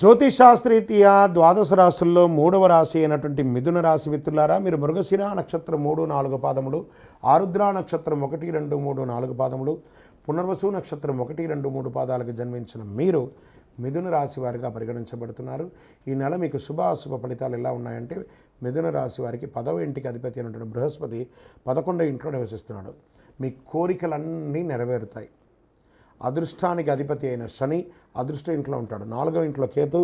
జ్యోతిషాస్త్రీతీయ ద్వాదశ రాశుల్లో మూడవ రాశి అయినటువంటి మిథున రాశి మిత్రులారా మీరు మృగశిర నక్షత్రం మూడు నాలుగు పాదములు ఆరుద్ర నక్షత్రం ఒకటి రెండు మూడు నాలుగు పాదములు పునర్వసు నక్షత్రం ఒకటి రెండు మూడు పాదాలకు జన్మించిన మీరు మిథున రాశి వారిగా పరిగణించబడుతున్నారు. ఈ నెల మీకు శుభ అశుభ ఫలితాలు ఎలా ఉన్నాయంటే మిథున రాశి వారికి పదవ ఇంటికి అధిపతి అయినటువంటి బృహస్పతి పదకొండవ ఇంట్లో నివసిస్తున్నాడు. మీ కోరికలన్నీ నెరవేరుతాయి. అదృష్టానికి అధిపతి అయిన శని అదృష్ట ఇంట్లో ఉంటాడు. నాలుగో ఇంట్లో కేతు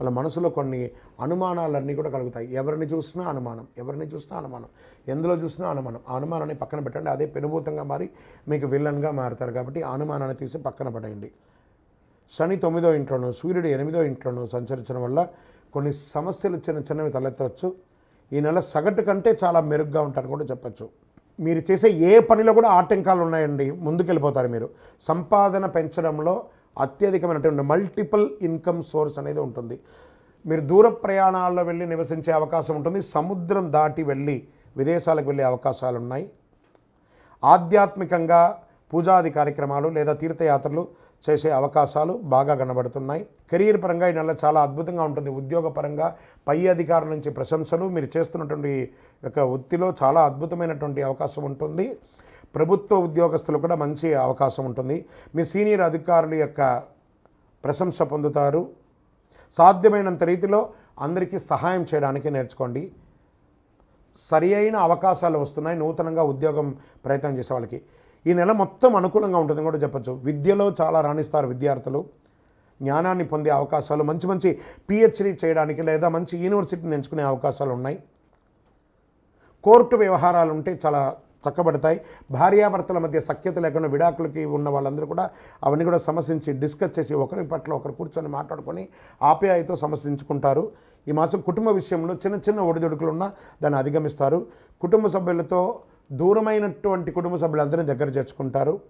వాళ్ళ మనసులో కొన్ని అనుమానాలన్నీ కూడా కలుగుతాయి. ఎవరిని చూసినా అనుమానం ఎవరిని చూసినా అనుమానం ఎందులో చూసినా అనుమానం. ఆ అనుమానాన్ని పక్కన పెట్టండి. అదే పెనుభూతంగా మారి మీకు విల్లన్గా మారుతారు కాబట్టి ఆ అనుమానాన్ని తీసి పక్కన పడేయండి. శని తొమ్మిదో ఇంట్లోనూ సూర్యుడు ఎనిమిదో ఇంట్లోనూ సంచరించడం వల్ల కొన్ని సమస్యలు చిన్న చిన్నవి తలెత్తవచ్చు. ఈ నెల సగటు కంటే చాలా మెరుగ్గా ఉంటారని కూడా చెప్పచ్చు. మీరు చేసే ఏ పనిలో కూడా ఆటంకాలు ఉన్నాయండి. ముందుకెళ్ళిపోతారు మీరు. సంపాదన పెంచడంలో అత్యధికమైనటువంటి మల్టిపుల్ ఇన్కమ్ సోర్స్ అనేది ఉంటుంది. మీరు దూర ప్రయాణాల్లో వెళ్ళి నివసించే అవకాశం ఉంటుంది. సముద్రం దాటి వెళ్ళి విదేశాలకు వెళ్ళే అవకాశాలు ఉన్నాయి. ఆధ్యాత్మికంగా పూజాది కార్యక్రమాలు లేదా తీర్థయాత్రలు చేసే అవకాశాలు బాగా కనబడుతున్నాయి. కెరీర్ పరంగా ఈ నెల చాలా అద్భుతంగా ఉంటుంది. ఉద్యోగపరంగా పై అధికారుల నుంచి ప్రశంసలు మీరు చేస్తున్నటువంటి యొక్క వృత్తిలో చాలా అద్భుతమైనటువంటి అవకాశం ఉంటుంది. ప్రభుత్వ ఉద్యోగస్తులు కూడా మంచి అవకాశం ఉంటుంది. మీ సీనియర్ అధికారుల యొక్క ప్రశంస పొందుతారు. సాధ్యమైనంత రీతిలో అందరికీ సహాయం చేయడానికి నేర్చుకోండి. సరి అయిన అవకాశాలు వస్తున్నాయి. నూతనంగా ఉద్యోగం ప్రయత్నం చేసే వాళ్ళకి. ఈ నెల మొత్తం అనుకూలంగా ఉంటుందని కూడా చెప్పచ్చు. విద్యలో చాలా రాణిస్తారు విద్యార్థులు. జ్ఞానాన్ని పొందే అవకాశాలు మంచి మంచి పిహెచ్డీ చేయడానికి లేదా మంచి యూనివర్సిటీని ఎంచుకునే అవకాశాలు ఉన్నాయి. కోర్టు వ్యవహారాలు ఉంటే చాలా చక్కబడతాయి. భార్యాభర్తల మధ్య సఖ్యత లేకుండా విడాకులకి ఉన్న వాళ్ళందరూ కూడా అవన్నీ కూడా సమస్యించి డిస్కస్ చేసి ఒకరి పట్ల ఒకరు కూర్చొని మాట్లాడుకొని ఆప్యాయతో సమస్యించుకుంటారు ఈ మాసం కుటుంబ విషయంలో చిన్న చిన్న ఒడిదుడుకులు ఉన్నా దాన్ని అధిగమిస్తారు. కుటుంబ సభ్యులతో దూరమైనటువంటి కుటుంబ సభ్యులందరినీ దగ్గర చేర్చుకుంటారు.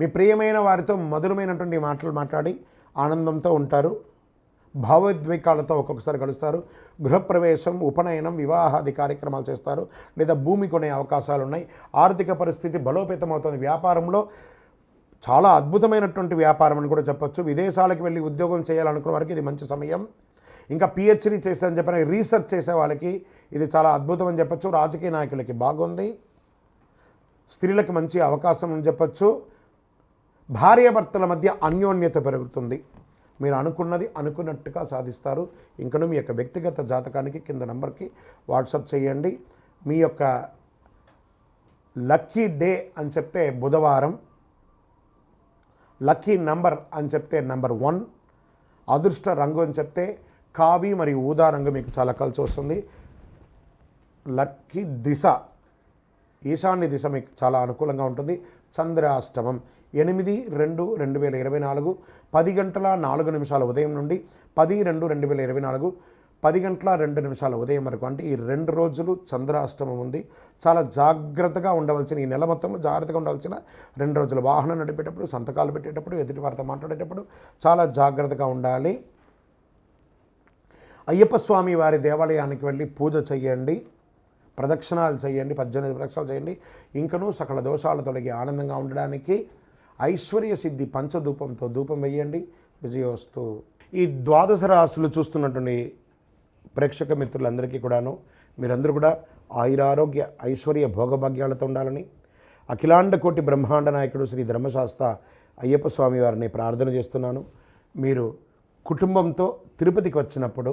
మీ ప్రియమైన వారితో మధురమైనటువంటి మాటలు మాట్లాడి ఆనందంతో ఉంటారు. భావోద్వేగాలతో ఒక్కొక్కసారి కలుస్తారు. గృహప్రవేశం ఉపనయనం వివాహాది కార్యక్రమాలు చేస్తారు. లేదా భూమి కొనే అవకాశాలు ఉన్నాయి ఆర్థిక పరిస్థితి బలోపేతం అవుతుంది వ్యాపారంలో చాలా అద్భుతమైనటువంటి వ్యాపారం అని కూడా చెప్పొచ్చు. విదేశాలకు వెళ్ళి ఉద్యోగం చేయాలనుకున్న వారికి ఇది మంచి సమయం. ఇంకా పిహెచ్డీ చేస్తారని చెప్పిన రీసెర్చ్ చేసే వాళ్ళకి ఇది చాలా అద్భుతం అని చెప్పొచ్చు. రాజకీయ నాయకులకి బాగుంది. స్త్రీలకు మంచి అవకాశం అని చెప్పచ్చు. భార్యాభర్తల మధ్య అన్యోన్యత పెరుగుతుంది. మీరు అనుకున్నది అనుకున్నట్టుగా సాధిస్తారు. ఇంకను మీ యొక్క వ్యక్తిగత జాతకానికి కింద నంబర్కి వాట్సాప్ చేయండి. మీ యొక్క లక్కీ డే అని చెప్తే బుధవారం. లక్కీ నంబర్ అని చెప్తే నంబర్ వన్. అదృష్ట రంగు అని చెప్తే కావి మరియు ఊదా రంగు మీకు చాలా కలిసి వస్తుంది. లక్కీ దిశ ఈశాన్య దిశ మీకు చాలా అనుకూలంగా ఉంటుంది. చంద్రాష్టమం ఎనిమిది రెండు రెండు వేల ఇరవై నాలుగు పది గంటల నాలుగు నిమిషాల ఉదయం నుండి పది రెండు రెండు వేల ఇరవై నాలుగు పది గంటల రెండు నిమిషాల ఉదయం వరకు అంటే ఈ రెండు రోజులు చంద్రాష్టమం ఉంది. చాలా జాగ్రత్తగా ఉండవలసిన ఈ నెల మొత్తంలో జాగ్రత్తగా ఉండవలసిన రెండు రోజులు. వాహనం నడిపేటప్పుడు సంతకాలు పెట్టేటప్పుడు ఎదుటి వారితో మాట్లాడేటప్పుడు చాలా జాగ్రత్తగా ఉండాలి. అయ్యప్ప స్వామి వారి దేవాలయానికి వెళ్ళి పూజ చేయండి ప్రదక్షిణాలు చేయండి పద్దెనిమిది ప్రదక్షిణాలు చేయండి. ఇంకనూ సకల దోషాలు తొలగి ఆనందంగా ఉండడానికి ఐశ్వర్య సిద్ధి పంచధూపంతో ధూపం వేయండి. విజయోస్తు. ఈ ద్వాదశ రాశులు చూస్తున్నటువంటి ప్రేక్షక మిత్రులందరికీ కూడాను మీరందరూ కూడా ఆయురారోగ్య ఐశ్వర్య భోగభాగ్యాలతో ఉండాలని అఖిలాండ కోటి బ్రహ్మాండ నాయకుడు శ్రీ ధర్మశాస్త్ర అయ్యప్ప స్వామి వారిని ప్రార్థన చేస్తున్నాను. మీరు కుటుంబంతో తిరుపతికి వచ్చినప్పుడు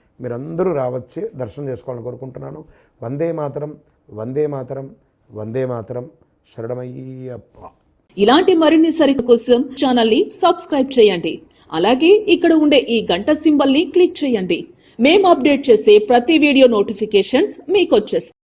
మీరందరూ రావచ్చి దర్శనం చేసుకోవాలని కోరుకుంటున్నాను. వందే మాతరం వందే మాతరం వందే మాతరం. శరణమయ్యప్ప. ఇలాంటి మరిన్ని సరిక కోసం ఛానల్ని సబ్స్క్రైబ్ చేయండి. అలాగే ఇక్కడ ఉండే ఈ గంట సింబల్ని క్లిక్ చేయండి. మేము అప్డేట్ చేసే ప్రతి వీడియో నోటిఫికేషన్స్ మీకు వచ్చేస్తాయి